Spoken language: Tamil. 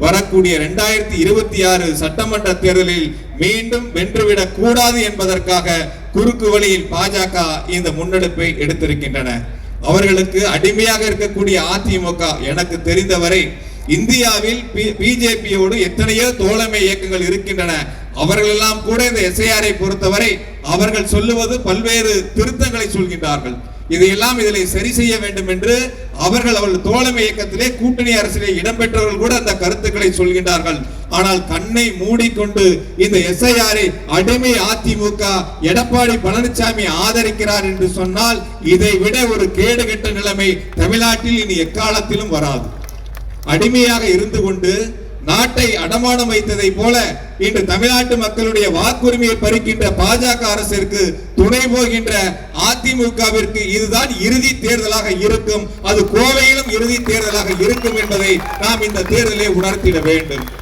வரக்கூடிய இரண்டாயிரத்தி இருபத்தி ஆறு சட்டமன்ற தேர்தலில் மீண்டும் வென்றுவிடக் கூடாது என்பதற்காக குறுக்கு வழியில் பாஜக இந்த முன்னெடுப்பை எடுத்திருக்கின்றன. அவர்களுக்கு அடிமையாக இருக்கக்கூடிய அதிமுக எனக்கு தெரிந்தவரை இந்தியாவில் பிஜேபியோடு எத்தனையோ தோழமை இயக்கங்கள் இருக்கின்றன. அவர்களெல்லாம் கூட இந்த எஸ்ஐஆரை பொறுத்தவரை அவர்கள் சொல்லுவது பல்வேறு திருத்தங்களை சொல்கின்றார்கள். இதையெல்லாம் இதில் சரி செய்ய வேண்டும் என்று அவர்கள் அவர்கள் தோழமை இயக்கத்திலே கூட்டணி அரசிலே இடம்பெற்றவர்கள் கூட அந்த கருத்துக்களை சொல்கின்றார்கள். ஆனால் கண்ணை மூடிக்கொண்டு இந்த எஸ்ஐஆரை அடிமை அதிமுக எடப்பாடி பழனிசாமி ஆதரிக்கிறார் என்று சொன்னால் இதை விட ஒரு கேடுகெட்ட நிலைமை தமிழ்நாட்டில் இனி எக்காலத்திலும் வராது. அடிமையாக இருந்து கொண்டு நாட்டை அடமானம் வைத்ததை போல இன்று தமிழ்நாட்டு மக்களுடைய வாக்குரிமையை பறிக்கின்ற பாஜக அரசிற்கு துணை போகின்ற அதிமுகவிற்கு இதுதான் இறுதி தேர்தலாக இருக்கும். அது கோவையிலும் இறுதி தேர்தலாக இருக்கும் என்பதை நாம் இந்த தேர்தலை உணர்த்திட வேண்டும்.